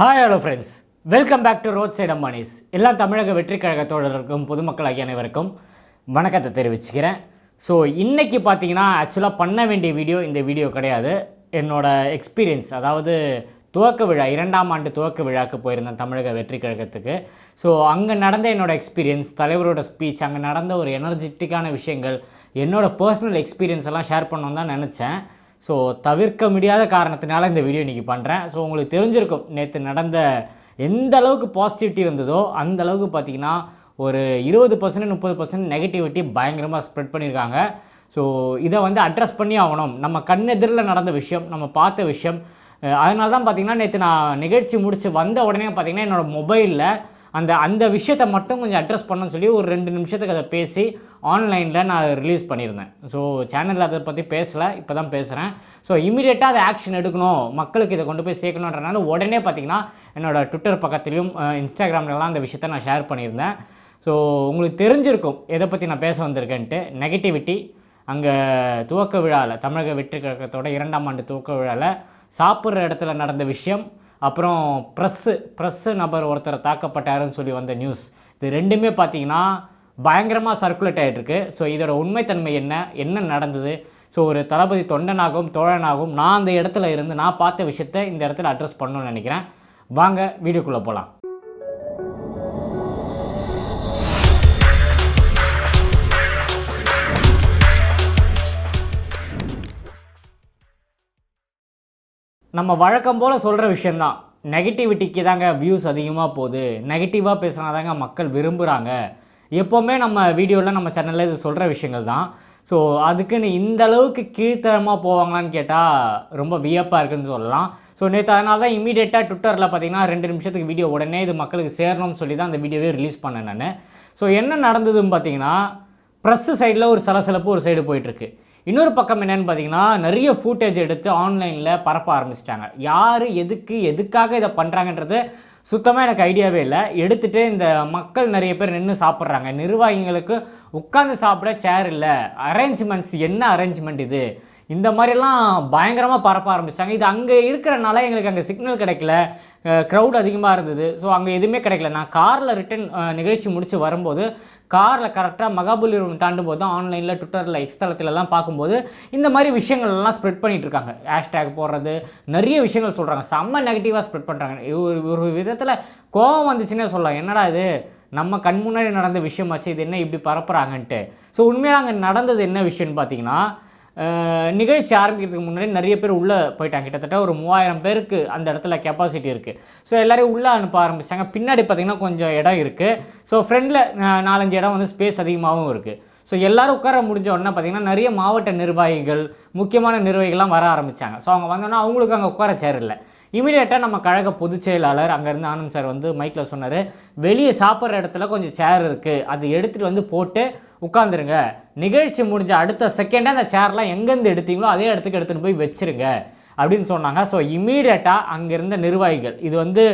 Hi hello friends welcome back to road side Ambanis எல்லா தமிழக வெற்றி கழக தோழர்களுக்கும் பொதுமக்கள் ஆகிய அனைவருக்கும் வணக்கத்தை தெரிவிச்சுக்கிறேன். ஸோ இன்றைக்கி பார்த்தீங்கன்னா ஆக்சுவலாக பண்ண வேண்டிய வீடியோ இந்த வீடியோ கிடையாது. என்னோடய எக்ஸ்பீரியன்ஸ் அதாவது துவக்க விழா இரண்டாம் ஆண்டு துவக்க விழாக்கு போயிருந்தேன் தமிழக வெற்றி கழகத்துக்கு ஸோ அங்கே நடந்த என்னோடய எக்ஸ்பீரியன்ஸ் தலைவரோட ஸ்பீச் அங்கே நடந்த ஒரு எனர்ஜெட்டிக்கான விஷயங்கள் என்னோடய பர்சனல் எக்ஸ்பீரியன்ஸ் எல்லாம் ஷேர் பண்ணணும்னு தான் நினச்சேன். ஸோ தவிர்க்க முடியாத காரணத்தினால இந்த வீடியோ இன்றைக்கி பண்ணுறேன் ஸோ உங்களுக்கு தெரிஞ்சிருக்கும் நேற்று நடந்த எந்த அளவுக்கு பாசிட்டிவிட்டி வந்ததோ அந்த அளவுக்கு பார்த்தீங்கன்னா ஒரு இருபது பர்சன்ட் முப்பது பர்சன்ட் நெகட்டிவிட்டி பயங்கரமாக ஸ்ப்ரெட் பண்ணியிருக்காங்க. ஸோ இதை வந்து அட்ரஸ் பண்ணி ஆகணும். நம்ம கண்ணெதிரில் நடந்த விஷயம் நம்ம பார்த்த விஷயம் அதனால தான் பார்த்தீங்கன்னா நேற்று நான் நிகழ்ச்சி முடித்து வந்த உடனே பார்த்தீங்கன்னா என்னோடய மொபைலில் அந்த அந்த விஷயத்தை மட்டும் கொஞ்சம் அட்ரஸ் பண்ண சொல்லி ஒரு ரெண்டு நிமிஷத்துக்கு அதை பேசி ஆன்லைனில் நான் ரிலீஸ் பண்ணியிருந்தேன். ஸோ சேனலில் அதை பற்றி பேசலை இப்போ தான் பேசுகிறேன் ஸோ இமீடியட்டாக அதை ஆக்ஷன் எடுக்கணும் மக்களுக்கு இதை கொண்டு போய் சேர்க்கணுன்றனால உடனே பார்த்திங்கன்னா என்னோடய ட்விட்டர் பக்கத்துலேயும் இன்ஸ்டாகிராம்லலாம் அந்த விஷயத்தை நான் ஷேர் பண்ணியிருந்தேன். ஸோ உங்களுக்கு தெரிஞ்சிருக்கும் எதை பற்றி நான் பேச வந்திருக்கேன்ட்டு. நெகட்டிவிட்டி அங்கே துவக்க விழாவில் தமிழக வெற்றி கழகத்தோட இரண்டாம் ஆண்டு துவக்க விழாவில் சாப்பிட்ற இடத்துல நடந்த விஷயம் அப்புறம் ப்ரெஸ்ஸு ப்ரெஸ்ஸு நபர் ஒருத்தர் தாக்கப்பட்டாருன்னு சொல்லி வந்த நியூஸ் இது ரெண்டுமே பார்த்தீங்கன்னா பயங்கரமாக சர்க்குலேட் ஆகிட்டுருக்கு ஸோ இதோட உண்மைத்தன்மை என்ன? என்ன நடந்தது? ஸோ ஒரு தளபதி தொண்டனாகவும் தோழனாகவும் நான் அந்த இடத்துல இருந்து நான் பார்த்த விஷயத்தை இந்த இடத்துல அட்ரஸ் பண்ணணும்னு நினைக்கிறேன். வாங்க வீடியோக்குள்ளே போகலாம் நம்ம வழக்கம் போல் சொல்கிற விஷயந்தான் நெகட்டிவிட்டிக்கு தாங்க வியூஸ் அதிகமாக போகுது. நெகட்டிவாக பேசுனா தாங்க மக்கள் விரும்புகிறாங்க எப்போவுமே நம்ம வீடியோவில் நம்ம சேனலில் இது சொல்கிற விஷயங்கள் தான் ஸோ அதுக்குன்னு இந்த அளவுக்கு கீழ்த்தரமாக போவாங்களான்னு கேட்டால் ரொம்ப வியப்பாக இருக்குன்னு சொல்லலாம். ஸோ நேற்று அதனால தான் இமீடியட்டாக ட்விட்டரில் பார்த்தீங்கன்னா ரெண்டு நிமிஷத்துக்கு வீடியோ உடனே இது மக்களுக்கு சேரணும்னு சொல்லி தான் அந்த வீடியோவே ரிலீஸ் பண்ணேன் நான். ஸோ என்ன நடந்ததுன்னு பார்த்தீங்கன்னா ப்ரெஸ்ஸு சைடில் ஒரு சலசலப்பு ஒரு சைடு போயிட்டுருக்கு இன்னொரு பக்கம் என்னென்னு பார்த்தீங்கன்னா நிறைய ஃபூட்டேஜ் எடுத்து ஆன்லைனில் பரப்ப ஆரம்பிச்சிட்டாங்க. யார் எதுக்கு எதுக்காக இதை பண்ணுறாங்கன்றது சுத்தமாக எனக்கு ஐடியாவே இல்லை. எடுத்துகிட்டு இந்த மக்கள் நிறைய பேர் நின்று சாப்பிட்றாங்க. நிர்வாகிகளுக்கு உட்காந்து சாப்பிட சேர் இல்லை. அரேஞ்ச்மெண்ட்ஸ் என்ன அரேஞ்ச்மெண்ட் இது? இந்த மாதிரிலாம் பயங்கரமாக பரப்ப ஆரம்பித்தாங்க இது அங்கே இருக்கிறனால எங்களுக்கு அங்கே சிக்னல் கிடைக்கல. க்ரௌட் அதிகமாக இருந்தது. ஸோ அங்கே எதுவுமே கிடைக்கல. நான் காரில் ரிட்டன் நிகழ்ச்சி முடித்து வரும்போது காரில் கரெக்டாக மகாபலிபுரம் தாண்டும் போது தான் ஆன்லைனில் ட்விட்டரில் எக்ஸ் தளத்துலலாம் பார்க்கும்போது இந்த மாதிரி விஷயங்கள்லாம் ஸ்ப்ரெட் பண்ணிகிட்டு இருக்காங்க. ஹேஷ்டேக் போடுறது நிறைய விஷயங்கள் சொல்கிறாங்க செம்ம நெகட்டிவாக ஸ்ப்ரெட் பண்ணுறாங்க ஒரு ஒரு விதத்தில் கோபம் வந்துச்சுன்னே சொல்லலாம். என்னடா இது? நம்ம கண் முன்னாடி நடந்த விஷயமாச்சு இது என்ன இப்படி பரப்புகிறாங்கன்ட்டு ஸோ உண்மையாக அங்கே நடந்தது என்ன விஷயம்னு பார்த்தீங்கன்னா நிகழ்ச்சி ஆரம்பிக்கிறதுக்கு முன்னாடி நிறைய பேர் உள்ளே போயிட்டாங்க. கிட்டத்தட்ட ஒரு மூவாயிரம் பேருக்கு அந்த இடத்துல கெப்பாசிட்டி இருக்குது ஸோ எல்லோரையும் உள்ளே அனுப்ப ஆரம்பித்தாங்க பின்னாடி பார்த்திங்கன்னா கொஞ்சம் இடம் இருக்குது ஸோ ஃப்ரெண்டில் நாலஞ்சு இடம் வந்து ஸ்பேஸ் அதிகமாகவும் இருக்குது ஸோ எல்லோரும் உட்கார முடிஞ்ச உடனே பார்த்திங்கன்னா நிறைய மாவட்ட நிர்வாகிகள் முக்கியமான நிர்வாகிகள்லாம் வர ஆரம்பித்தாங்க ஸோ அவங்க வந்தோன்னா அவங்களுக்கு அங்கே உட்கார சேர் இல்லை. இமீடியட்டாக நம்ம கழக பொதுச் செயலாளர் அங்கேருந்து ஆனந்த் சார் வந்து மைக்கில் சொன்னார் வெளியே சாப்பிட்ற இடத்துல கொஞ்சம் சேர் இருக்குது அது எடுத்துகிட்டு வந்து போட்டு உட்காந்துருங்க நிகழ்ச்சி முடிஞ்ச அடுத்த செகண்டே அந்த சேர்லாம் எங்கேருந்து எடுத்தீங்களோ அதே இடத்துக்கு எடுத்துகிட்டு போய் வச்சுருங்க அப்படின்னு சொன்னாங்க. ஸோ இம்மீடியட்டாக அங்கே இருந்த நிர்வாகிகள் இது வந்து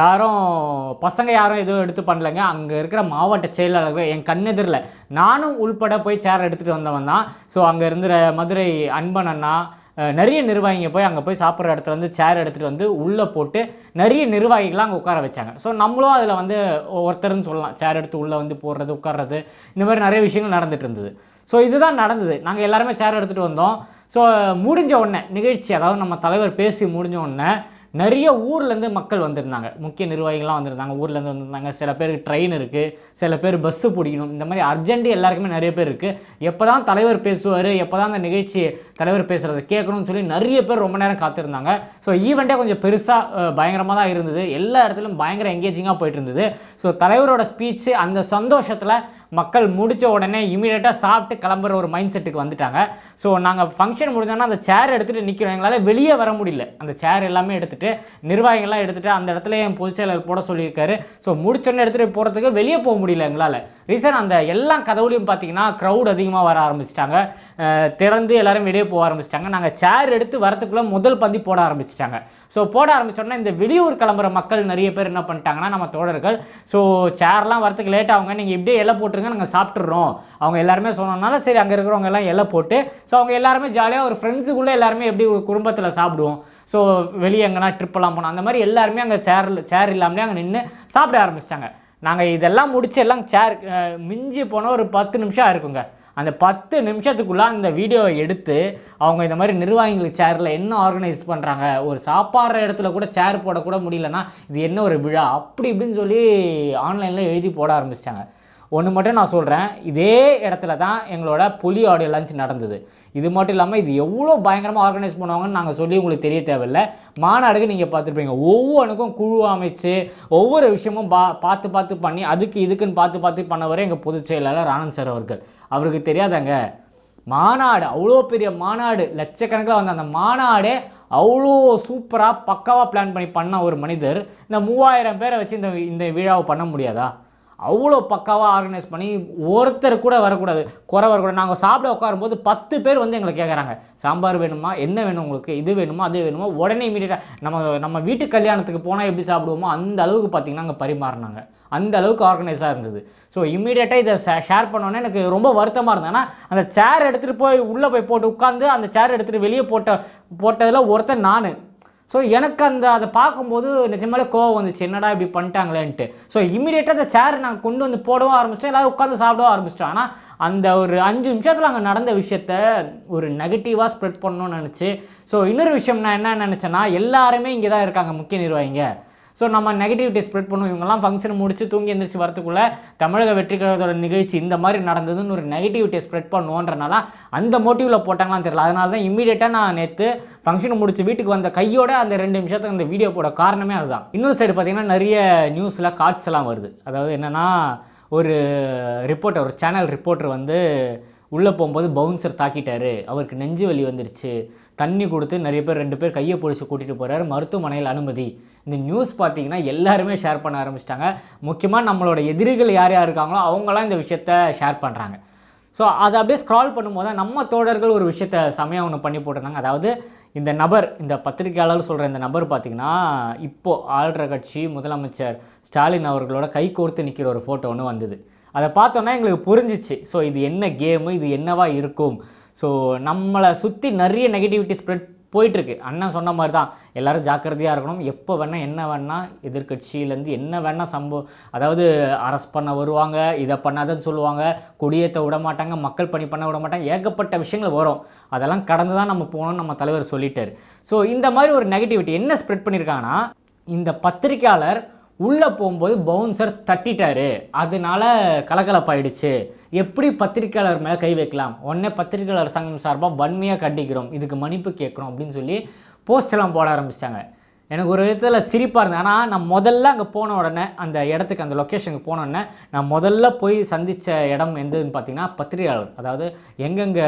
யாரும் பசங்க யாரும் எதுவும் எடுத்து பண்ணலைங்க. அங்கே இருக்கிற மாவட்ட செயலாளர்கள் என் கண்ணெதிரில் நானும் உள்பட போய் சேர் எடுத்துகிட்டு வந்தவன் தான். ஸோ அங்கே இருந்த மதுரை அன்பன் அண்ணா நிறைய நிர்வாகிங்க போய் அங்கே போய் சாப்பிட்ற இடத்துல வந்து சேர் எடுத்துகிட்டு வந்து உள்ளே போட்டு நிறைய நிர்வாகிகள்லாம் அங்கே உட்கார வச்சாங்க. ஸோ நம்மளும் அதில் வந்து ஒருத்தர்னு சொல்லலாம். சேர் எடுத்து உள்ளே வந்து போடுறது உட்கார்றது இந்த மாதிரி நிறைய விஷயங்கள் நடந்துகிட்டு இருந்தது. ஸோ இதுதான் நடந்தது. நாங்கள் எல்லாருமே சேர் எடுத்துகிட்டு வந்தோம். ஸோ முடிஞ்ச உடனே நிகழ்ச்சி அதாவது நம்ம தலைவர் பேசி முடிஞ்ச உடனே நிறைய ஊர்லேருந்து மக்கள் வந்திருந்தாங்க. முக்கிய நிர்வாகிகள்லாம் வந்திருந்தாங்க. ஊர்லேருந்து வந்திருந்தாங்க. சில பேருக்கு ட்ரெயின் இருக்குது சில பேர் பஸ்ஸு பிடிக்கணும். இந்த மாதிரி அர்ஜென்ட் எல்லாருக்குமே நிறைய பேர் இருக்குது எப்போ தான் தலைவர் பேசுவார் எப்போ தான் அந்த நிகழ்ச்சி தலைவர் பேசுகிறத கேட்கணும்னு சொல்லி நிறைய பேர் ரொம்ப நேரம் காத்திருந்தாங்க. ஸோ ஈவெண்ட்டே கொஞ்சம் பெருசாக பயங்கரமாக தான் இருந்தது. எல்லா இடத்துலையும் பயங்கர எங்கேஜிங்காக போயிட்டு இருந்தது. ஸோ தலைவரோட ஸ்பீச்சு அந்த சந்தோஷத்தில் மக்கள் முடித்த உடனே இமீடியட்டாக சாப்பிட்டு கிளம்புற ஒரு மைண்ட் செட்டுக்கு வந்துட்டாங்க. ஸோ நாங்கள் ஃபங்க்ஷன் முடிஞ்சோன்னா அந்த சேர் எடுத்துகிட்டு நிற்கிறோம் எங்களால் வெளியே வர முடியல. அந்த சேர் எல்லாமே எடுத்துகிட்டு நிர்வாகிகள்லாம் எடுத்துகிட்டு அந்த இடத்துல என் பொதுச் செயலர் போட சொல்லியிருக்காரு. ஸோ முடிச்சோன்னே எடுத்துகிட்டு போகிறதுக்கு வெளியே போக முடியல எங்களால். ரீசன் அந்த எல்லா கதவுலையும் பார்த்தீங்கன்னா க்ரௌட் அதிகமாக வர ஆரம்பிச்சிட்டாங்க. திறந்து எல்லாரும் வெளியே போக ஆரம்பிச்சிட்டாங்க. நாங்கள் சேர் எடுத்து வரத்துக்குள்ளே முதல் பந்தி போட ஆரம்பிச்சிட்டாங்க. ஸோ போட ஆரம்பிச்சோன்னா இந்த வெளியூர் கிளம்புற மக்கள் நிறைய பேர் என்ன பண்ணிட்டாங்கன்னா நம்ம தோழர்கள். ஸோ சேர்லாம் வரத்துக்கு லேட் ஆகுங்க. நீங்கள் இப்படியே இலை போட்டுருங்க நாங்கள் சாப்பிட்றோம் அவங்க எல்லாருமே சொன்னோம்னால சரி அங்கே இருக்கிறவங்க எல்லாம் இலை போட்டு ஸோ அவங்க எல்லாருமே ஜாலியாக ஒரு ஃப்ரெண்ட்ஸுக்குள்ளே எல்லாருமே எப்படி ஒரு குடும்பத்தில் சாப்பிடுவோம். ஸோ வெளியே எங்கன்னா ட்ரிப்பெல்லாம் போனோம். அந்த மாதிரி எல்லாருமே அங்கே சேர் சேர் இல்லாமலே அங்கே நின்று சாப்பிட ஆரம்பிச்சிட்டாங்க. நாங்கள் இதெல்லாம் முடிச்சு எல்லாம் சேர் மிஞ்சி போனால் ஒரு பத்து நிமிஷம் இருக்குங்க அந்த பத்து நிமிஷத்துக்குள்ளே அந்த வீடியோவை எடுத்து அவங்க இந்த மாதிரி நிர்வாகிகளுக்கு சேரில் என்ன ஆர்கனைஸ் பண்ணுறாங்க ஒரு சாப்பாடுற இடத்துல கூட சேர் போடக்கூட முடியலன்னா இது என்ன ஒரு விழா? அப்படி இப்படின்னு சொல்லி ஆன்லைனில் எழுதி போட ஆரம்பிச்சிட்டாங்க. ஒன்று மட்டும் நான் சொல்கிறேன் இதே இடத்துல தான் எங்களோட புலி ஆடியோ லஞ்ச் நடந்தது. இது மட்டும் இல்லாமல் இது எவ்வளோ பயங்கரமாக ஆர்கனைஸ் பண்ணுவாங்கன்னு நாங்கள் சொல்லி உங்களுக்கு தெரிய தேவையில்லை. மாநாடுக்கு நீங்கள் பார்த்துருப்பீங்க. ஒவ்வொன்றுக்கும் குழு அமைச்சு ஒவ்வொரு விஷயமும் பா பார்த்து பார்த்து பண்ணி அதுக்கு இதுக்குன்னு பார்த்து பார்த்து பண்ணவரே எங்கள் பொதுச் செயலாளர் ஆனந்த் சார் அவர்கள். அவருக்கு தெரியாதாங்க? மாநாடு அவ்வளோ பெரிய மாநாடு. லட்சக்கணக்கில் வந்த அந்த மாநாடே அவ்வளோ சூப்பராக பக்காவாக பிளான் பண்ணி பண்ண ஒரு மனிதர். இந்த மூவாயிரம் பேரை வச்சு இந்த இந்த விழாவை பண்ண முடியாதா? அவ்வளோ பக்காவாக ஆர்கனைஸ் பண்ணி ஒருத்தர் கூட வரக்கூடாது குறை வரக்கூடாது. நாங்கள் சாப்பிட உட்காரும்போது பத்து பேர் வந்து எங்களை கேட்குறாங்க சாம்பார் வேணுமா? என்ன வேணும் உங்களுக்கு? இது வேணுமா? அது வேணுமா? உடனே இமீடியட்டாக நம்ம நம்ம வீட்டு கல்யாணத்துக்கு போனால் எப்படி சாப்பிடுவோமோ அந்த அளவுக்கு பார்த்திங்கன்னா அங்கே பரிமாறினாங்க. அந்த அளவுக்கு ஆர்கனைஸாக இருந்தது. ஸோ இமீடியட்டாக இதை ஷேர் பண்ணோன்னே எனக்கு ரொம்ப வருத்தமாக இருந்தது. ஆனால் அந்த சேர் எடுத்துகிட்டு போய் உள்ளே போய் போட்டு உட்காந்து அந்த சேர் எடுத்துகிட்டு வெளியே போட்ட போட்டதில் ஒருத்தன் நான். ஸோ எனக்கு அந்த அதை பார்க்கும்போது நிஜமாலே கோவம் வந்துச்சு. என்னடா இப்படி பண்ணிட்டாங்களேன்ட்டு. ஸோ இமீடியட்டாக அந்த சேர் நாங்கள் கொண்டு வந்து போடவும் ஆரம்பித்தோம் எல்லோரும் உட்காந்து சாப்பிடவும் ஆரம்பிச்சிட்டோம். ஆனால் அந்த ஒரு அஞ்சு நிமிஷத்தில் அங்கே நடந்த விஷயத்த ஒரு நெகட்டிவாக ஸ்ப்ரெட் பண்ணணும்னு நினச்சி. ஸோ இன்னொரு விஷயம் நான் என்ன நினச்சேன்னா எல்லாருமே இங்கே தான் இருக்காங்க முக்கிய நிர்வாகிங்க. ஸோ நம்ம நெகட்டிவிட்டி ஸ்ப்ரெட் பண்ணுவோம். இவங்கெல்லாம் ஃபங்க்ஷன் முடிச்சு தூங்கி எந்திரிச்சு வரத்துக்குள்ளே தமிழக வெற்றி கழகத்தோட நிகழ்ச்சி இந்த மாதிரி நடந்ததுன்னு ஒரு நெகட்டிவிட்டியை ஸ்ப்ரெட் பண்ணுவோன்றனால அந்த மோட்டிவில் போட்டாங்களான்னு தெரியல. அதனால தான் இம்மீடியட்டாக நான் நேற்று ஃபங்க்ஷன் முடிச்சு வீட்டுக்கு வந்த கையோட அந்த ரெண்டு நிமிஷத்துக்கு அந்த வீடியோ போட காரணமே அதுதான். இன்னொரு சைடு பார்த்தீங்கன்னா நிறைய நியூஸில் காட்ஸ் எல்லாம் வருது. அதாவது என்னென்னா ஒரு ரிப்போர்ட்டர் ஒரு சேனல் ரிப்போர்ட்டர் வந்து உள்ளே போகும்போது பவுன்சர் தாக்கிட்டாரு. அவருக்கு நெஞ்சு வலி வந்துடுச்சு தண்ணி கொடுத்து நிறைய பேர் ரெண்டு பேர் கையை பிடிச்சி கூட்டிகிட்டு போகிறாரு மருத்துவமனையில் அனுமதி. இந்த நியூஸ் பார்த்தீங்கன்னா எல்லாருமே ஷேர் பண்ண ஆரம்பிச்சிட்டாங்க. முக்கியமாக நம்மளோட எதிரிகள் யார் யார் இருக்காங்களோ அவங்களாம் இந்த விஷயத்த ஷேர் பண்ணுறாங்க ஸோ அதை அப்படியே ஸ்க்ரால் பண்ணும்போது நம்ம தோழர்கள் ஒரு விஷயத்த சமயம் ஒன்று பண்ணி போட்டிருந்தாங்க. அதாவது இந்த நபர் இந்த பத்திரிகையாளர் சொல்கிற இந்த நபர் பார்த்திங்கன்னா இப்போது ஆள்ற கட்சி முதலமைச்சர் ஸ்டாலின் அவர்களோட கை கோர்த்து நிற்கிற ஒரு ஃபோட்டோ ஒன்று வந்தது. அதை பார்த்தோன்னா எங்களுக்கு புரிஞ்சிச்சு. ஸோ இது என்ன கேமு இது என்னவா இருக்கும்? ஸோ நம்மளை சுற்றி நிறைய நெகட்டிவிட்டி ஸ்ப்ரெட் போயிட்டுருக்கு. அண்ணன் சொன்ன மாதிரி தான் எல்லோரும் ஜாக்கிரதையாக இருக்கணும். எப்போ வேணால் என்ன வேணால் எதிர்கட்சியிலேருந்து என்ன வேணால் சம்பவம் அதாவது அரெஸ்ட் பண்ண வருவாங்க இதை பண்ணாதன்னு சொல்லுவாங்க கொடியேற்ற விட மாட்டாங்க மக்கள் பணி பண்ண விட மாட்டாங்க ஏகப்பட்ட விஷயங்கள் வரும். அதெல்லாம் கடந்து தான் நம்ம போகணும்னு நம்ம தலைவர் சொல்லிட்டார். ஸோ இந்த மாதிரி ஒரு நெகட்டிவிட்டி என்ன ஸ்ப்ரெட் பண்ணியிருக்காங்கன்னா இந்த பத்திரிக்கையாளர் உள்ளே போகும்போது பவுன்சர் தட்டிட்டாரு. அதனால கலகலப்பாயிடுச்சு. எப்படி பத்திரிக்கையாளர் மேலே கை வைக்கலாம்? உடனே பத்திரிக்கையாளர் சங்கம் சார்பாக வன்மையாக கண்டிக்கிறோம். இதுக்கு மன்னிப்பு கேட்குறோம் அப்படின்னு சொல்லி போஸ்டெல்லாம் போட ஆரம்பிச்சிட்டாங்க. எனக்கு ஒரு விதத்தில் சிரிப்பாக இருந்தது. ஆனால் நான் முதல்ல அங்கே போன உடனே அந்த இடத்துக்கு அந்த லொக்கேஷனுக்கு போன உடனே நான் முதல்ல போய் சந்தித்த இடம் எந்ததுன்னு பார்த்தீங்கன்னா பத்திரிகையாளர். அதாவது எங்கெங்கே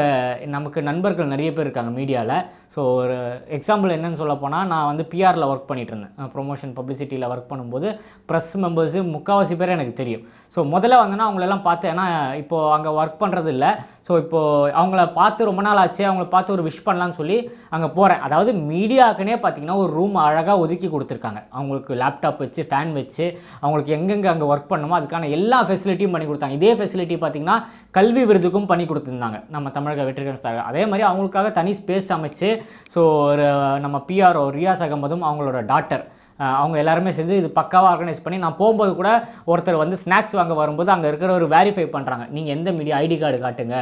நமக்கு நண்பர்கள் நிறைய பேர் இருக்காங்க மீடியாவில் ஸோ ஒரு எக்ஸாம்பிள் என்னன்னு சொல்ல போனால் நான் வந்து பிஆரில் ஒர்க் பண்ணிட்டு இருந்தேன். ப்ரொமோஷன் பப்ளிசிட்டியில் ஒர்க் பண்ணும்போது ப்ரெஸ் மெம்பர்ஸு முக்கால்வாசி பேர் எனக்கு தெரியும். ஸோ முதல்ல வந்தேன்னா அவங்களெல்லாம் பார்த்து ஏன்னா இப்போது அங்கே ஒர்க் பண்ணுறது இல்லை ஸோ இப்போது அவங்கள பார்த்து ரொம்ப நாள் ஆச்சு அவங்கள பார்த்து ஒரு விஷ் பண்ணலான்னு சொல்லி அங்கே போகிறேன் அதாவது மீடியாக்குனே பார்த்தீங்கன்னா ஒரு ரூம் அழகாக ஒதுக்கி கொடுத்துருக்காங்க. அவங்களுக்கு லேப்டாப் வச்சு ஃபேன் வச்சு அவங்களுக்கு எங்கெங்கே அங்கே ஒர்க் பண்ணுமோ அதுக்கான எல்லா ஃபெசிலிட்டியும் பண்ணி கொடுத்தாங்க. இதே ஃபெசிலிட்டி பார்த்திங்கன்னா கல்வி விருதுக்கும் பண்ணி கொடுத்துருந்தாங்க. நம்ம தமிழக வெற்றிகள் அதே மாதிரி அவங்களுக்காக தனி ஸ்பேஸ் அமைச்சு ஸோ ஒரு நம்ம பிஆர்ஓ ரியாஸ் அகமதும் அவங்களோட டாட்டர் அவங்க எல்லாருமே சேர்ந்து இது பக்காவாக ஆர்கனைஸ் பண்ணி நான் போகும்போது கூட ஒருத்தர் வந்து ஸ்நாக்ஸ் வாங்க வரும்போது அங்கே இருக்கிற ஒரு வேரிஃபை பண்ணுறாங்க நீங்கள் எந்த மீடியா ஐடி கார்டு காட்டுங்க.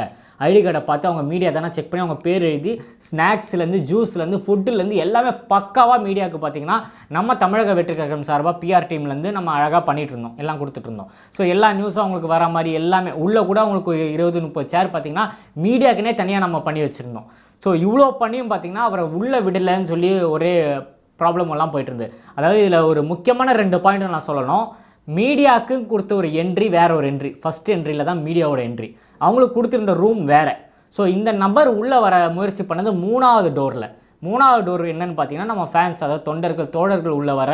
ஐடி கார்டை பார்த்து அவங்க மீடியா தானே செக் பண்ணி அவங்க பேர் எழுதி ஸ்நாக்ஸ்லேருந்து ஜூஸ்லேருந்து ஃபுட்டுலேருந்து எல்லாமே பக்காவாக மீடியாவுக்கு பார்த்தீங்கன்னா நம்ம தமிழக வெற்றி கழகம் சார்பாக பிஆர் டீம்லேருந்து நம்ம அழகாக பண்ணிகிட்டு இருந்தோம். எல்லாம் கொடுத்துட்டு இருந்தோம். ஸோ எல்லா நியூஸும் அவங்களுக்கு வர மாதிரி எல்லாமே உள்ளே கூட அவங்களுக்கு இருபது முப்பது சேர் பார்த்தீங்கன்னா மீடியாக்குனே தனியாக நம்ம பண்ணி வச்சுருந்தோம். ஸோ இவ்வளோ பண்ணியும் பார்த்தீங்கன்னா அவரை உள்ளே விடலைன்னு சொல்லி ஒரே ப்ராப்ளம் எல்லாம் போயிட்டு இருந்து அதாவது இதில் ஒரு முக்கியமான ரெண்டு பாயிண்ட் நான் சொல்லணும். மீடியாவுக்கு கொடுத்த ஒரு என்ட்ரி வேறு ஒரு என்ட்ரி ஃபஸ்ட் என்ட்ரியில் தான் மீடியாவோட என்ட்ரி அவங்களுக்கு கொடுத்துருந்த ரூம் வேறு. ஸோ இந்த நபர் உள்ளே வர முயற்சி பண்ணது மூணாவது டோரில் மூணாவது டோர் என்னன்னு பார்த்தீங்கன்னா நம்ம ஃபேன்ஸ் அதாவது தொண்டர்கள் தோழர்கள் உள்ளே வர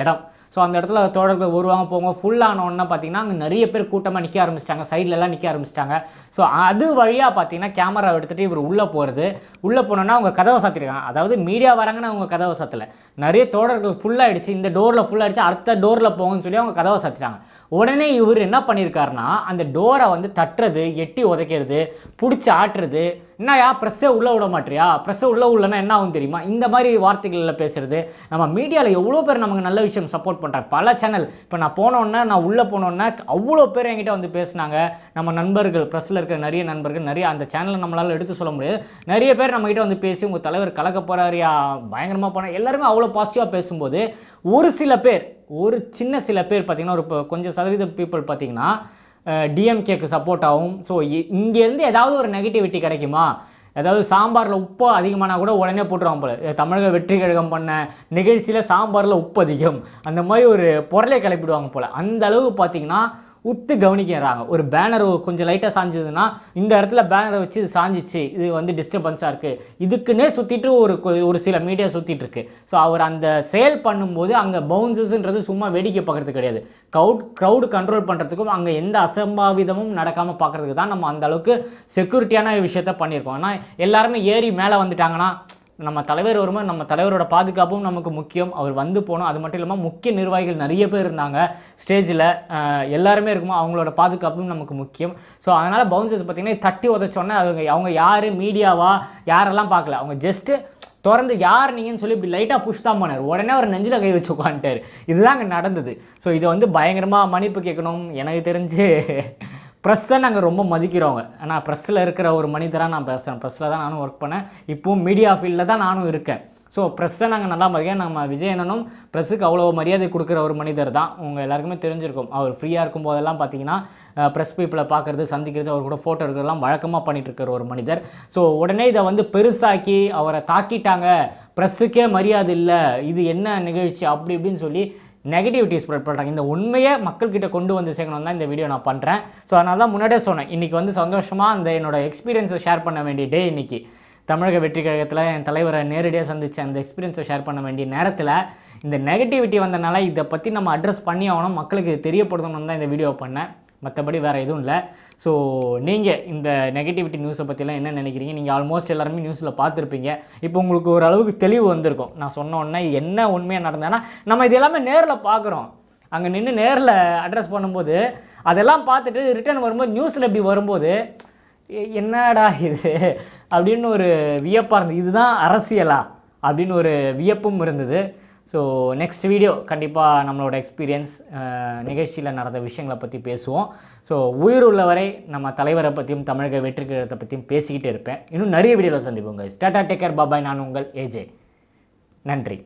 இடம். ஸோ அந்த இடத்துல தோழர்கள் வருவாங்க போவாங்க. ஃபுல் ஆனோன்னா பார்த்தீங்கன்னா அங்கே நிறைய பேர் கூட்டமாக நிற்க ஆரம்பிச்சிட்டாங்க. சைட்லலாம் நிற்க ஆரம்பிச்சிட்டாங்க. ஸோ அது வழியாக பார்த்தீங்கன்னா கேமரா எடுத்துகிட்டு இவர் உள்ளே போகிறது உள்ளே போனோன்னா அவங்க கதவை சாத்திருக்காங்க. அதாவது மீடியா வராங்கன்னு அவங்க கதவை சாத்தலை. நிறைய தோழர்கள் ஃபுல்லாகிடுச்சு இந்த டோரில் ஃபுல்லாகிடுச்சு அடுத்த டோரில் போகும்னு சொல்லி அவங்க கதவை சாத்திட்டாங்க. உடனே இவர் என்ன பண்ணியிருக்காருன்னா அந்த டோரை வந்து தட்டுறது எட்டி உதைக்கிறது பிடிச்சி ஆட்டுறது என்னயா ப்ரெஸ்ஸே உள்ளே விட மாட்டியா? ப்ரெஸ்ஸே உள்ளே உள்ளனா என்ன ஆகும் தெரியுமா? இந்த மாதிரி வார்த்தைகளில் பேசுகிறது நம்ம மீடியாவில் எவ்வளோ பேர் நமக்கு நல்ல விஷயம் சப்போர்ட் பண்ணுறாங்க பல சேனல் இப்போ நான் போனோன்னே நான் உள்ளே போனோன்னே அவ்வளோ பேர் என்கிட்ட வந்து பேசுனாங்க. நம்ம நண்பர்கள் ப்ரெஸ்ஸில் இருக்கிற நிறைய நண்பர்கள் நிறைய அந்த சேனலை நம்மளால் எடுத்து சொல்ல முடியாது. நிறைய பேர் நம்மகிட்ட வந்து பேசி உங்கள் தலைவர் கலக்க போகிறாரியா பயங்கரமாக போனால் எல்லாருமே அவ்வளோ பாசிட்டிவாக பேசும்போது ஒரு சில பேர் ஒரு சின்ன சில பேர் பார்த்திங்கன்னா ஒரு கொஞ்சம் சதவீத பீப்புள் பார்த்திங்கன்னா டிஎம்கேக்கு சப்போர்ட் ஆகும். ஸோ இங்கேருந்து ஏதாவது ஒரு நெகட்டிவிட்டி கிடைக்குமா? ஏதாவது சாம்பாரில் உப்பு அதிகமானா கூட உடனே போட்டுருவாங்க போல. தமிழக வெற்றி கழகம் பண்ண நிகழ்ச்சியில் சாம்பாரில் உப்பு அதிகம். அந்த மாதிரி ஒரு பொருளை கிளப்பிடுவாங்க போல். அந்த அளவுக்கு பார்த்தீங்கன்னா உத்து கவனிக்கிறாங்க. ஒரு பேனர் கொஞ்சம் லைட்டாக சாஞ்சதுன்னா இந்த இடத்துல பேனரை வச்சு இது சாஞ்சிச்சு இது வந்து டிஸ்டர்பன்ஸாக இருக்குது இதுக்குன்னே சுற்றிட்டு ஒரு ஒரு சில மீடியா சுற்றிட்டு இருக்கு. ஸோ அவர் அந்த சேல் பண்ணும்போது அங்கே பவுன்சஸ்ன்றது சும்மா வேடிக்கை பார்க்குறது கிடையாது. க்ரௌட் க்ரௌடு கண்ட்ரோல் பண்ணுறதுக்கும் அங்கே எந்த அசம்பாவிதமும் நடக்காமல் பார்க்கறதுக்கு தான் நம்ம அந்த அளவுக்கு செக்யூரிட்டியான விஷயத்த பண்ணியிருக்கோம். ஆனால் எல்லாருமே ஏறி மேலே வந்துட்டாங்கன்னா நம்ம தலைவர் வரும்போது நம்ம தலைவரோட பாதுகாப்பும் நமக்கு முக்கியம். அவர் வந்து போனோம் அது மட்டும் இல்லாமல் முக்கிய நிர்வாகிகள் நிறைய பேர் இருந்தாங்க. ஸ்டேஜில் எல்லாருமே இருக்குமோ அவங்களோட பாதுகாப்பும் நமக்கு முக்கியம். ஸோ அதனால் பவுன்சர்ஸ் பார்த்திங்கன்னா தட்டி உதச்சோன்னே அவங்க அவங்க யார் மீடியாவா யாரெல்லாம் பார்க்கல. அவங்க ஜஸ்ட்டு திறந்து யார் நீங்கன்னு சொல்லி இப்படி லைட்டாக புஷ் தான் பண்ணார். உடனே அவர் நெஞ்சில் கை வச்சு உட்காந்துட்டார். இதுதான் அங்கே நடந்தது. ஸோ இதை வந்து பயங்கரமாக மன்னிப்பு கேட்கணும். எனக்கு தெரிஞ்சு ப்ரெஸ்ஸை நாங்கள் ரொம்ப மதிக்கிறவங்க. ஆனால் ப்ரெஸ்ஸில் இருக்கிற ஒரு மனிதராக நான் பேசுகிறேன் ப்ரெஸ்ஸில் தான் நானும் ஒர்க் பண்ணேன். இப்போவும் மீடியா ஃபீல்டில் தான் நானும் இருக்கேன். ஸோ ப்ரெஸ்ஸை நாங்கள் நல்லா மதிக்கிறோம் நம்ம விஜயனனும் ப்ரெஸ்ஸுக்கு அவ்வளோ மரியாதை கொடுக்குற ஒரு மனிதர் தான். உங்கள் எல்லாருக்குமே தெரிஞ்சிருக்கும். அவர் ஃப்ரீயாக இருக்கும் போதெல்லாம் பார்த்தீங்கன்னா ப்ரெஸ் பீப்பிளை பார்க்குறது சந்திக்கிறது அவர் கூட ஃபோட்டோ எடுக்கிறதெல்லாம் வழக்கமாக பண்ணிட்டு இருக்கிற ஒரு மனிதர். ஸோ உடனே இதை வந்து பெருசாக்கி அவரை தாக்கிட்டாங்க. ப்ரெஸ்ஸுக்கே மரியாதை இல்லை. இது என்ன நிகழ்ச்சி? அப்படி இப்படின்னு சொல்லி நெகட்டிவிட்டி ஸ்ப்ரெட் பண்ணுறாங்க இந்த உண்மையை மக்கள்கிட்ட கொண்டு வந்து சேர்க்கணும் தான் இந்த வீடியோ நான் பண்ணுறேன் ஸோ அதனால தான் முன்னாடியே சொன்னேன். இன்றைக்கி வந்து சந்தோஷமாக அந்த என்னோட எக்ஸ்பீரியன்ஸை ஷேர் பண்ண வேண்டிய டே இன்றைக்கி தமிழக வெற்றி கழகத்தில் என் தலைவரை நேரடியாக சந்தித்த அந்த எக்ஸ்பீரியன்ஸை ஷேர் பண்ண வேண்டிய நேரத்தில் இந்த நெகட்டிவிட்டி வந்தனால இதை பற்றி நம்ம அட்ரஸ் பண்ணி ஆகணும். மக்களுக்கு இது தெரியப்படுத்தணும்னு தான் இந்த வீடியோ பண்ணேன். மற்றபடி வேறு எதுவும் இல்லை. ஸோ நீங்கள் இந்த நெகட்டிவிட்டி நியூஸை பற்றிலாம் என்ன நினைக்கிறீங்க? நீங்கள் ஆல்மோஸ்ட் எல்லாருமே நியூஸில் பார்த்துருப்பீங்க. இப்போ உங்களுக்கு ஓரளவுக்கு தெளிவு வந்திருக்கும். நான் சொன்ன உடனே என்ன உண்மையாக நடந்தேன்னா நம்ம இது எல்லாமே நேரில் பார்க்குறோம். அங்கே நின்று நேரில் அட்ரஸ் பண்ணும்போது அதெல்லாம் பார்த்துட்டு ரிட்டர்ன் வரும்போது நியூஸில் இப்படி வரும்போது என்னடா இது? அப்படின்னு ஒரு வியப்பாக இருந்தது. இதுதான் அரசியலா? அப்படின்னு ஒரு வியப்பும் இருந்தது. ஸோ நெக்ஸ்ட் வீடியோ கண்டிப்பாக நம்மளோட எக்ஸ்பீரியன்ஸ் நிகழ்ச்சியில் நடந்த விஷயங்களை பற்றி பேசுவோம். ஸோ உயிர் உள்ளவரை நம்ம தலைவரை பற்றியும் தமிழக வெற்றி பற்றியும் பேசிக்கிட்டே இருப்பேன். இன்னும் நிறைய வீடியோவில் சந்திப்போங்க ஸ்டாட்டா டேக்கர் பாபாய் நான் உங்கள் ஏஜே நன்றி.